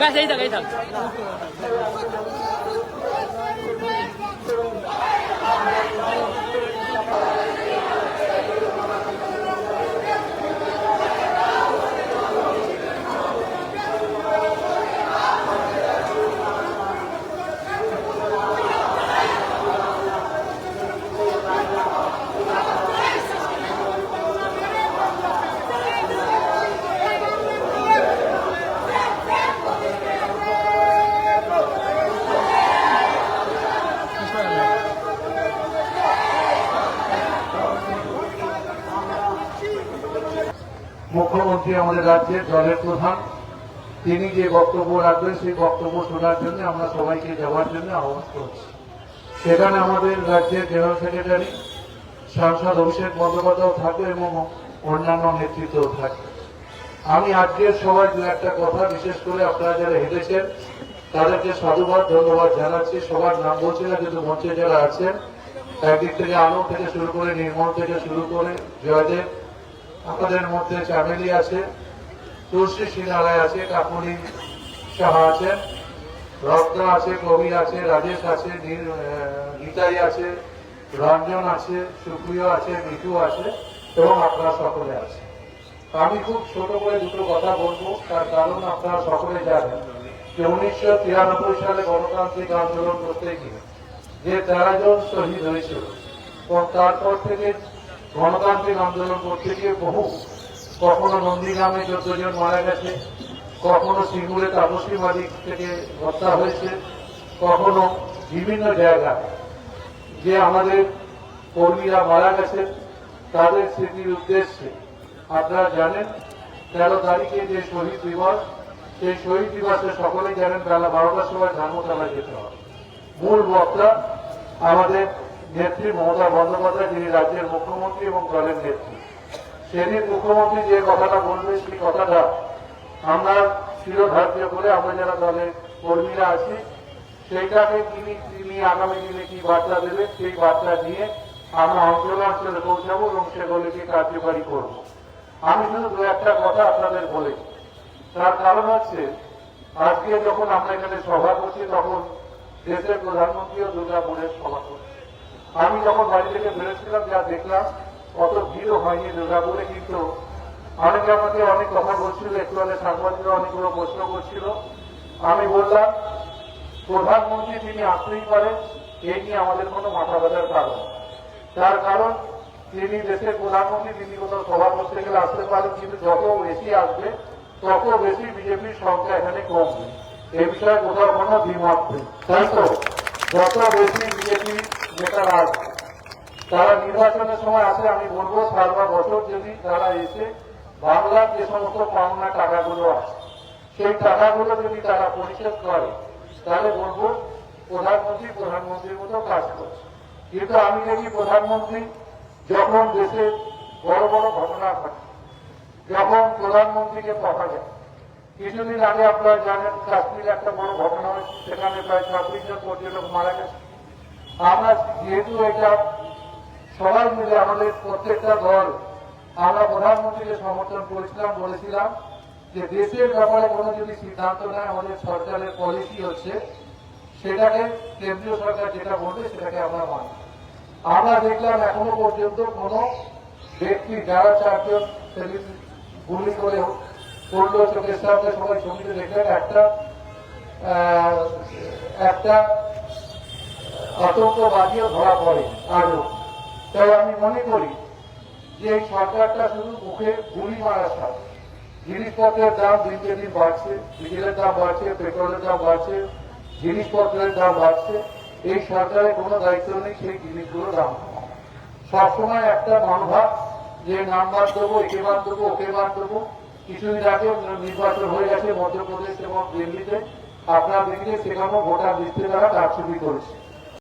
ব্যাস এই থাক এই থাক মুখ্যমন্ত্রী আমাদের রাজ্যের দলের প্রধান। তিনি যে বক্তব্য রাখবেন, সেই বক্তব্য শোনার জন্য আমরা সবাইকে যাওয়ার জন্য আহ্বান করছি। সেখানে আমাদের রাজ্যের জেনারেল সেক্রেটারি, সাংসদ অভিষেক বন্দ্যোপাধ্যায় থাকবে এবং অন্যান্য নেতৃত্বও থাকবে। আমি আজকের সবাই দু একটা কথা বিশেষ করে আপনারা যারা হেঁটেছেন তাদেরকে সাধুবাদ, ধন্যবাদ জানাচ্ছি। সবার নাম বলছি না, কিন্তু মঞ্চে যারা আছেন, একদিক থেকে আলো থেকে শুরু করে নির্মল থেকে শুরু করে জয়দেব আমাদের মধ্যে ফ্যামিলি আছে, তুলসী সিনহারায় আছে কাকুরি সাহা আছেন রত্না আছে কবির আছে, রাজেশ আছে গীতাই আছে, রঞ্জন আছে, সুপ্রিয় আছে, মিঠু আছে, এবং আপনারা সকলে আছে আমি খুব ছোট করে দুটো কথা বলব, তার কারণ আপনারা সকলে জানেন যে উনিশশো তিরানব্বই সালে গণতান্ত্রিক আন্দোলন করতে গিয়ে যে তেরো জন শহীদ হয়েছিল, এবং তারপর থেকে গণতান্ত্রিক আন্দোলন করতে গিয়ে বহু কখনো নন্দীগ্রামে চোদ্দ জন মারা গেছে, কখনো সিঙ্গুরে তাপসী বাড়ি থেকে হত্যা হয়েছে, কখনো বিভিন্ন জায়গায় যে আমাদের কর্মীরা মারা গেছেন তাদের স্মৃতির উদ্দেশ্যে। আপনারা জানেন, তেরো তারিখে যে শহীদ দিবস, সেই শহীদ দিবসে সকলেই জানেন বেলা বারোটার সময় ধর্মতলায় যেতে হবে। মূল বক্তা আমাদের নেত্রী মমতা বন্দ্যোপাধ্যায়, যিনি রাজ্যের মুখ্যমন্ত্রী এবং দলের নেত্রী। সেদিন মুখ্যমন্ত্রী যে কথাটা বলবে, সেই কথাটা আমরা শিরোধার্য করে আমরা যারা দলের কর্মীরা আছি, সেইটাকে তিনি তিনি আগামী দিনে কি বার্তা দেবেন, সেই বার্তা নিয়ে আমরা অঞ্চলে অঞ্চলে পৌঁছাবো এবং সেগুলিকে কার্যকারী করব। আমি শুধু দু একটা কথা আপনাদের বলি। তার কারণ হচ্ছে, আজকে যখন আমরা এখানে সভা করছি, তখন দেশের প্রধানমন্ত্রীও দুর্গাপুরের সভা করছে আমি যখন বাড়ি থেকে বেরোচ্ছিলাম, যা দেখলাম, অত ভিড়ও হয়নি দুর্গাপুরে, কিন্তু অনেকে আমাকে অনেক কথা বলছিল, একটু আগে সাংবাদিকরা অনেকগুলো প্রশ্ন করছিল। আমি বললাম, প্রধানমন্ত্রী তিনি আসতেই পারেন, এই নিয়ে আমাদের কোনো মাথা ব্যথার কারণ তার কারণ, তিনি দেশের প্রধানমন্ত্রী, তিনি কোথাও সভা করতে গেলে আসতে পারেন, কিন্তু যত বেশি আসবে, তত বেশি বিজেপির সংখ্যা এখানে কমবে। এ বিষয়ে কোথাও কোনো দ্বিমত নেই। তাই তো? যত বেশি বিজেপি নেতারা আসবে তারা নির্বাচনের সময় আসে, আমি বলব, সারা বছর যদি তারা এসে বাংলার যে সমস্ত পাওনা টাকাগুলো আছে সেই টাকাগুলো যদি তারা পরিশোধ করে, তাহলে বলব, প্রধানমন্ত্রী প্রধানমন্ত্রীর মতো কাজ করছে। কিন্তু আমি দেখি প্রধানমন্ত্রী যখন দেশে বড় বড় ঘটনা ঘটে, যখন প্রধানমন্ত্রীকে পাওয়া যায়, কিছুদিন আগে আপনারা জানেন, কাশ্মীরে একটা বড় ঘটনা হয়েছে, সেখানে প্রায় ছাব্বিশ জন পর্যটক মারা গেছে। আমরা যেহেতু এটা সবাই মিলে আমাদের প্রত্যেকটা দল, আমরা প্রধানমন্ত্রীকে সমর্থন করেছিলাম, বলেছিলাম যে দেশের ব্যাপারে কোনো যদি সিদ্ধান্ত নেয়, আমাদের সরকারের পলিসি হচ্ছে, সেটাকে কেন্দ্রীয় সরকার যেটা বলবে, সেটাকে আমরা মানি। আমরা দেখলাম এখনও পর্যন্ত কোনো ব্যক্তি, যারা চারজন গুলি করে করল চোখের সামনে সবাই ছবিতে দেখলেন, একটা একটা আতঙ্কবাদীও ধরা পড়ে আজও তাই আমি মনে করি যে এই সরকারটা শুধু মুখে গুলি মারার সাথে জিনিসপত্রের দাম দিনকে দিন বাড়ছে, ডিজেলের দাম বাড়ছে, পেট্রোলের দাম বাড়ছে, জিনিসপত্রের দাম বাড়ছে। এই সরকারের কোনো দায়িত্ব নেই সেই জিনিসগুলোর দাম। সবসময় একটা মনোভাব যে নাম বাদ দেবো, একে বাদ দেবো, ওকে বাদ দেবো। কিছুদিন আগে নির্বাচন হয়ে গেছে মধ্যপ্রদেশ এবং দিল্লিতে। আপনার দিল্লিতে সেখানেও ভোটার লিস্টে তারা কারচুপি করেছে।